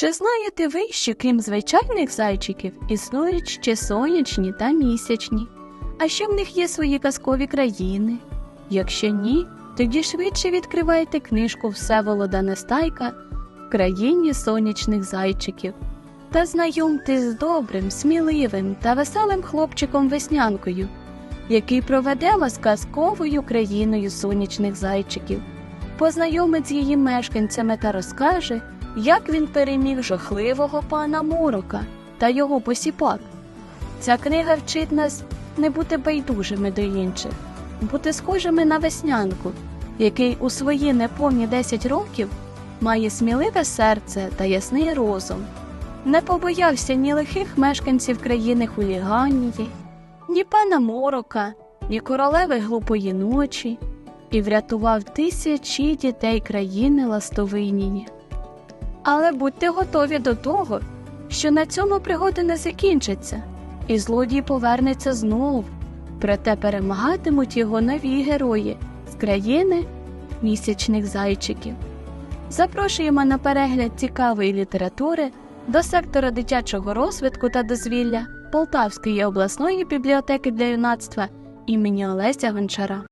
Чи знаєте ви, що крім звичайних зайчиків існують ще сонячні та місячні, а що в них є свої казкові країни? Якщо ні, тоді швидше відкривайте книжку Всеволода Нестайка в країні сонячних зайчиків та знайомтесь з добрим, сміливим та веселим хлопчиком веснянкою, який проведе вас казковою країною сонячних зайчиків, познайомить з її мешканцями та розкаже, як він переміг жахливого пана Морока та його посіпак. Ця книга вчить нас не бути байдужими до інших, бути схожими на веснянку, який у свої неповні 10 років має сміливе серце та ясний розум. Не побоявся ні лихих мешканців країни хуліганії, ні пана Морока, ні королеви глупої ночі і врятував тисячі дітей країни Ластовинії. Але будьте готові до того, що на цьому пригоди не закінчаться, і злодій повернеться знов, проте перемагатимуть його нові герої з країни місячних зайчиків. Запрошуємо на перегляд цікавої літератури до сектора дитячого розвитку та дозвілля Полтавської обласної бібліотеки для юнацтва імені Олеся Гончара.